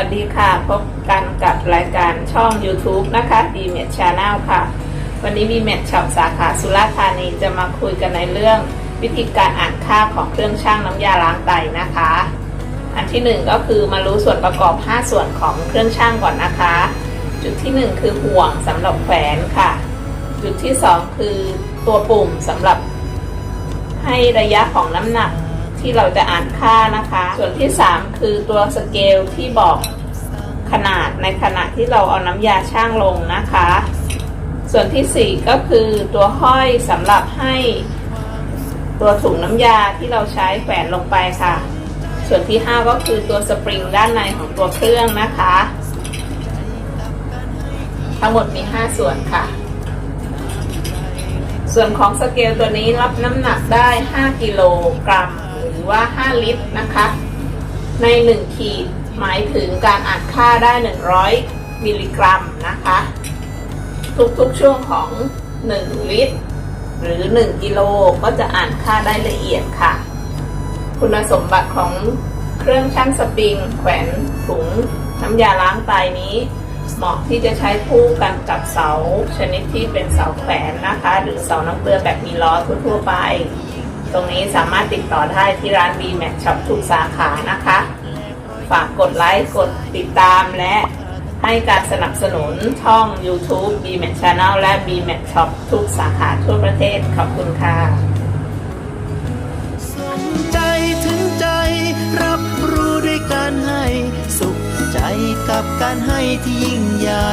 ัสดีค่ะ พบกันกับรายการช่อง YouTube นะคะ d m e t Channel ค่ะ วันนี้ d m e t Shop สาขาสุราษฎร์ธานีจะมาคุยกันในเรื่องวิธีการอ่านค่าของเครื่องช่างน้ำยาล้างไตนะคะ อันที่หนึ่งก็คือมารู้ส่วนประกอบ 5 ส่วนของเครื่องช่างก่อนนะคะ จุดที่หนึ่งคือห่วงสำหรับแขวนค่ะ จุดที่สองคือตัวปุ่มสำหรับให้ระยะของน้ำหนัก ที่เราจะอ่านค่านะคะ ส่วนที่ 3 คือตัวสเกลที่บอกขนาดในขณะที่เราเอาน้ำยาช่างลงนะคะ ส่วนทีสี่4 ก็คือตัวห้อยสำหรับให้ ตัวถุงน้ำยาที่เราใช้แฝนลงไปค่ะ ส่วนที่ 5 ก็คือตัวสปริงด้านในของตัวเครื่องนะคะ ทั้งหมดมี 5 ส่วนค่ะ ส่วนของสเกลตัวนี้รับน้ำหนักได้ 5 กิโลกรัม ว่า 5 ลิตรนะคะ ใน 1 ขีดหมายถึงการอ่านค่าได้ 100 มิลลิกรัมนะคะ ทุกๆช่วงของ 1 ลิตร หรือ 1 กิโลก็จะอ่านค่าได้ละเอียดค่ะ คุณสมบัติของเครื่องชั่งสปริง แขวนถุงน้ำยาล้างไตนี้เหมาะที่จะใช้คู่กันกับเสาชนิดที่เป็นเสาแขวนนะคะ หรือเสาน้ำเกลือแบบมีล้อทั่วๆไป ตรงนี้สามารถติดต่อได้ที่ร้าน B Max Shop ทุกสาขานะคะ ฝากกดไลค์ กดติดตามและให้การสนับสนุนช่อง YouTube B Max Channel และ B Max Shop ทุกสาขาทั่วประเทศ ขอบคุณค่ะสนใจถึงใจ รับรู้ด้วยการให้ สุขใจกับการให้ที่ยิ่งใหญ่